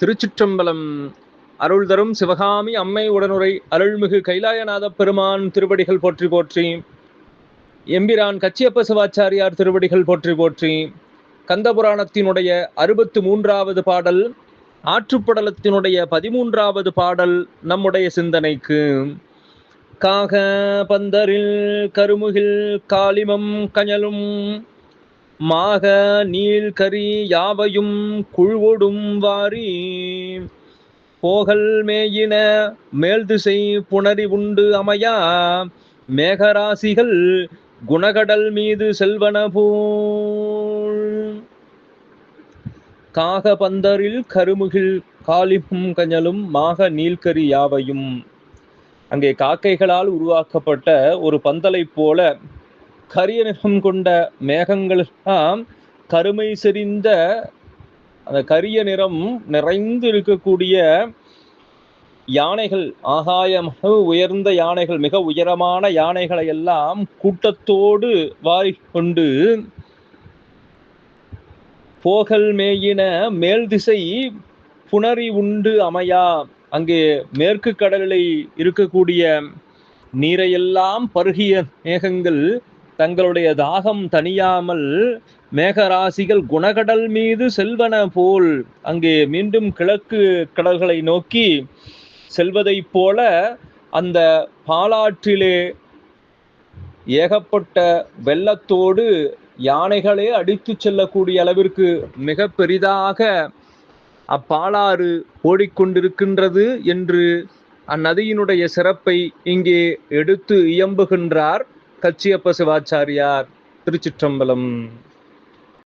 திருச்சிற்றம்பலம் அருள் தரும் சிவகாமி அம்மை உடனுரை அருள்மிகு கைலாயநாத பெருமான் திருவடிகள் போற்றி போற்றி. எம்பிரான் கச்சியப்ப சிவாச்சாரியார் திருவடிகள் போற்றி போற்றி. கந்தபுராணத்தினுடைய அறுபத்து மூன்றாவது பாடல் ஆற்றுப்படலத்தினுடைய பதிமூன்றாவது பாடல் நம்முடைய சிந்தனைக்கு. காக பந்தரில் கருமுகில் காளிமம் கஞலும் மாக நீள் கரி யாவையும் குழுவோடும் வாரி. போகல் மேயின மேல் திசை புணரி உண்டு அமையா. மேகராசிகள் குணகடல் மீது செல்வன போல். காக பந்தரில் கருமுகில் காலிப்பும் கஞ்சலும் மாக நீல்கரி யாவையும். அங்கே காக்கைகளால் உருவாக்கப்பட்ட ஒரு பந்தலை போல கரிய நிறம் கொண்ட மேகங்களெல்லாம் கருமை செறிந்த அந்த கரிய நிறம் நிறைந்து இருக்கக்கூடிய யானைகள் ஆகாயமாக உயர்ந்த யானைகள் மிக உயரமான யானைகளை எல்லாம் கூட்டத்தோடு வாரிக்கொண்டு போகல் மேயின மேல் திசை புணரி உண்டு அமையா. அங்கே மேற்கு கடலில் இருக்கக்கூடிய நீரையெல்லாம் பருகிய மேகங்கள் தங்களுடைய தாகம் தணியாமல் மேகராசிகள் குணகடல் மீது செல்வன போல் அங்கே மீண்டும் கிழக்கு கடல்களை நோக்கி செல்வதைப் போல அந்த பாலாற்றிலே ஏகப்பட்ட வெள்ளத்தோடு யானைகளே அடித்து செல்லக்கூடிய அளவிற்கு மிக பெரிதாக அப்பாலாறு ஓடிக்கொண்டிருக்கின்றது என்று அந்நதியினுடைய சிறப்பை இங்கே எடுத்து இயம்புகின்றார். கச்சியப்ப சிவாச்சாரியார் திருச்சிற்றம்பலம்.